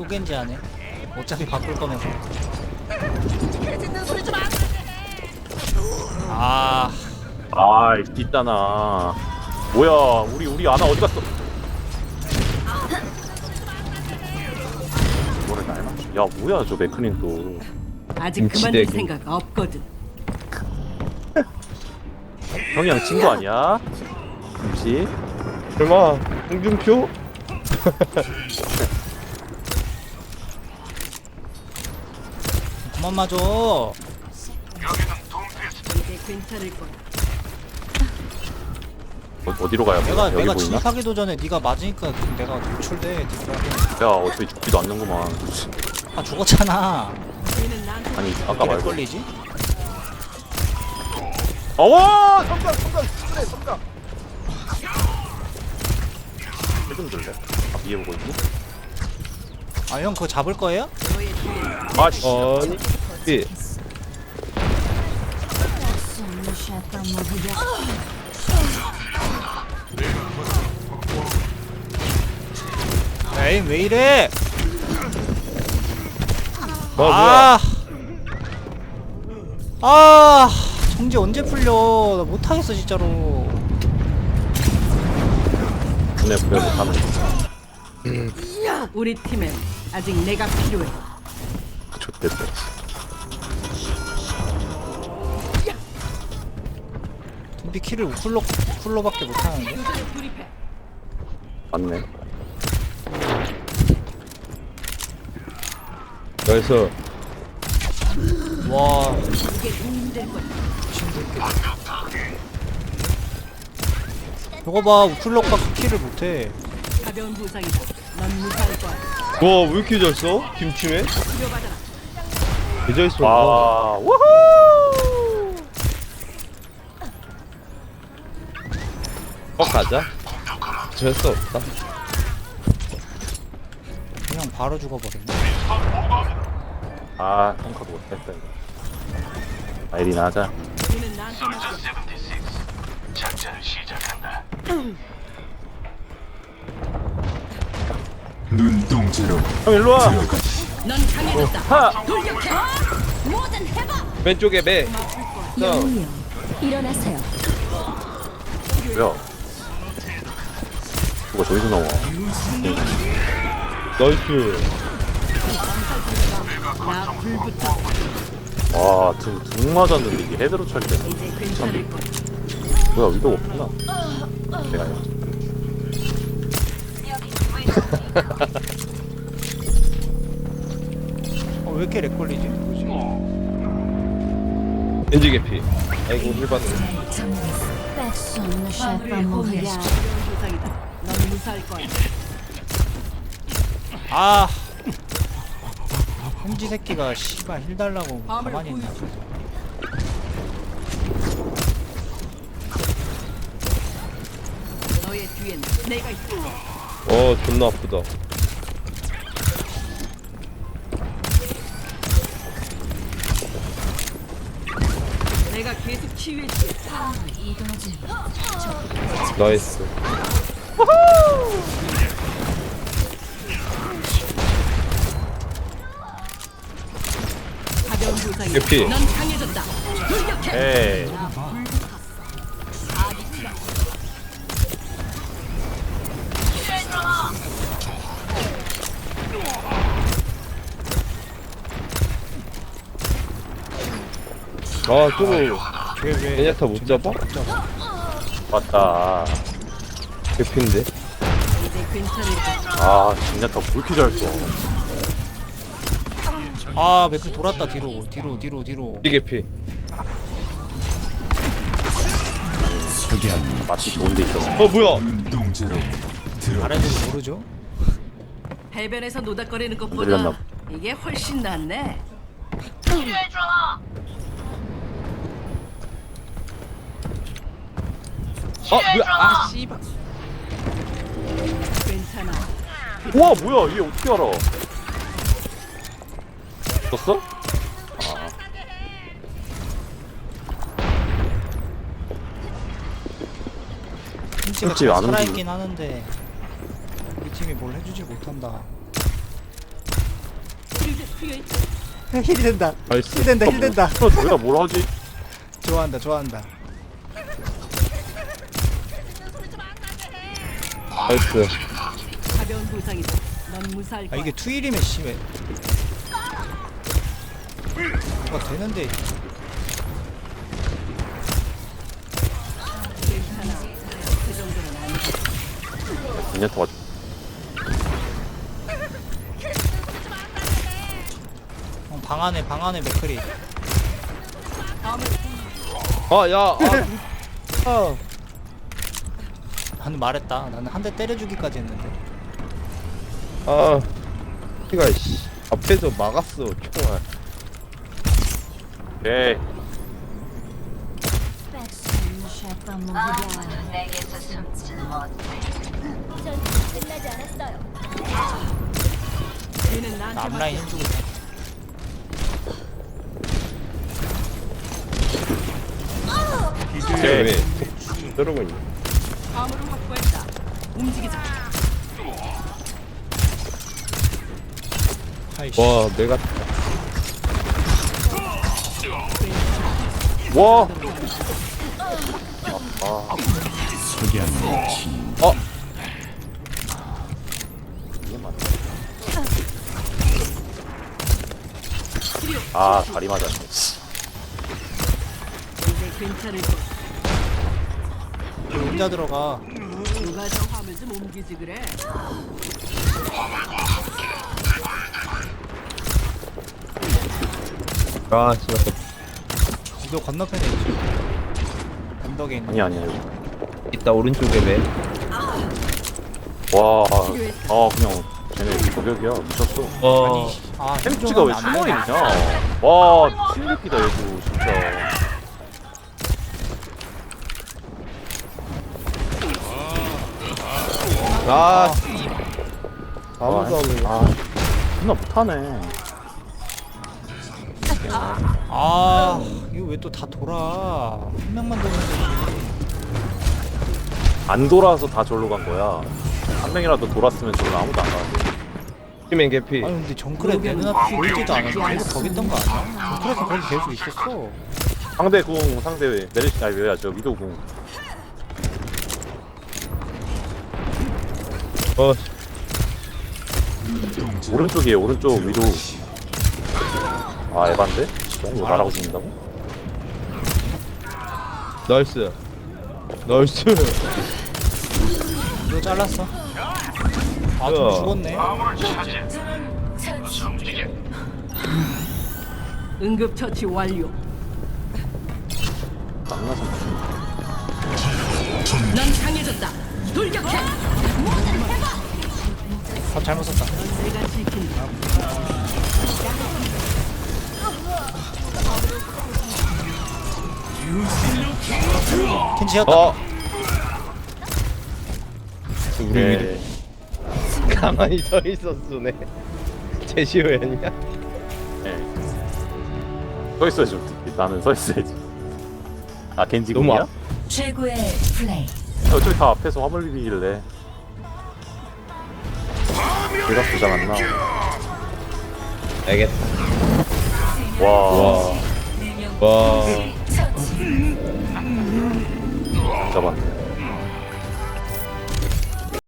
또 겐지 하네 어차피 바꿀 거면서 아아 있잖아 뭐야 우리 우리 아나 어디 갔어 뭐를 날 맞춰 야 뭐야 저 맥크린 또 아직. 그만둘 생각 없거든. 형이랑 친구 아니야? 김치 설마 홍준표? 그만 거야. 어, 어 디로 가야 내가 여기 내가 보이나? 진입하기도 전에 네가 맞으니까 내가 노출돼 뒷부분에. 야 어차피 죽지도 않는구만 아 죽었잖아 아니 아까 말고 걸리지? 어와 성강 성강 그래 성강 해좀 줄래? 아 위에 보고 있니? 아 형 그거 잡을 거예요? 아씨 아니 이 에이 왜 이래 아 뭐야 아, 아, 정지 언제 풀려? 나 못하겠어 진짜로. 눈에 보여 못하는 우리 팀엔 아직 내가 필요해. 좋댔다 둠비 키를 우클로 쿨로밖에 못하는데. 맞네 나이스 와. 저거 봐 우클로밖에 키를 못해. 가벼운 부상이다. 넌 무사할 거야. 와왜 이렇게 잘 써? 김치맨? 치료받아라. 계좌 있어 와 우후 어 가자 될수 없다 그냥 바로 죽어버렸네. 아 탱커도 못했어 이거 아이리나 하자 얘는 나한테. 눈동자로 형 일로와 넌 강해졌다. 하! 돌격해. 뭐든 해봐. 왼쪽에 매. 영웅이여 일어나세요. 뭐야. 누가 저기서 나와? 나이스. 나 불부터 와 등 등 맞았는데 이게 헤드로 처리되네. 이제 괜찮을 거야. 뭐야 위도 없구나. 내가 이거 어, 왜 이렇게 렉 걸리지? 뭐지? 엔지 개피 아이고 무사할 거야. 아, 현지 새끼가 씨발 힐 달라고 가만히 있나? 너의 뒤엔 내가 있어. 어 존나 아프다 내가 계속 치유해줄게. 나이스 가벼운. 개피. 넌 강해졌다. 돌격해. 에이 아 저거? 베냐타 못 잡아? 맞다 개피인데. 아 진짜 더 그렇게 잘 써 아, 맥클 돌았다 뒤로, 뒤로, 뒤로, 뒤로. 이 개피 맛이 좋은 데 있어 어 뭐야 아래도 모르죠? 해변에서 노닥거리는 것보다 봐. 이게 훨씬 낫네. 뭐야? 아 씨발 괜찮아. 우와 뭐야? 얘 어떻게 알아? 졌어? 현지가 현지 안잘 살아있긴 하는데 우리 팀이 뭘 해주질 못한다. 힐 된다. 힐 된다 힐 된다. 어, 저희가 뭘 하지? 좋아한다 좋아한다 나이스. 가벼운 부상이다. 넌 무사할 아 거야. 이게 투일이면 심해 뭐가 되는데 괜찮아. 그 정도는 아니야. 몇년 동안 어, 방 안에 방 안에 맥크리 아, 야. 아. 아. 나는 말했다 나는 한 대 때려주기까지 했는데 아. 피가 씨. 앞에서 막았어. 총알. 오케이 백순 셰프 모두 끝나지 않았어요. 얘는 나 나한테 앞라인 맡겨. 힘주고 있다 쟤 오케이 왜? 저러고 있냐? 화물을 확보했다. 움직이자. 와, 내가 와 어. 아 다리 맞았네 이제 괜찮을 거야. 혼자 들어가 누가 저 화물 좀 옮기지 그래. 아, 진짜. 이도 건너편에 있지 언덕에 있는 아니 아니야 여기 있다 오른쪽에 왜? 와, 아 그냥 쟤네 저격이야 미쳤어. 어. 아니 아 햄찌가 왜 힘좀 하면 안 숨어 되냐. 있냐? 와, 신기이다 얘도 진짜. 아, 아, 아무도 없네. 아, 존나 못하네. 아 이거 왜 또 다 돌아 한 명만 돌면 되지 안 돌아서 다 절로 간 거야. 한 명이라도 돌았으면 저는 아무도 안 가는데. 히맨 개피. 아니 근데 정크레 내 눈앞에 보이지도 않아서 계속 거기 있던 거 아니야? 정크레에서 거기 계속 있었어 상대 궁, 상대 메리시, 아니 왜야 저 위도 궁. 어, 오른쪽이에요, 오른쪽 위도. 아 에반데? 이거 나라고 죽는다고? 나이스. 나이스. 이거 잘랐어 아 좀 야. 죽었네 응급 처치 완료. 낭나서 넌 강해졌다. 돌격해. 밥 잘못 썼다. 켄지였다 어. 우리 네. 위로 가만히 서 있었으네. 제시호연이야? 네. 서 있어야지. 나는 서 있어야지. 아 겐지 너무 궁이야? 앞- 최고의 플레이. 어차피 다 앞에서 화물 비비길래. 안 나와. 알겠다. 와. 와. 와. 잡았네.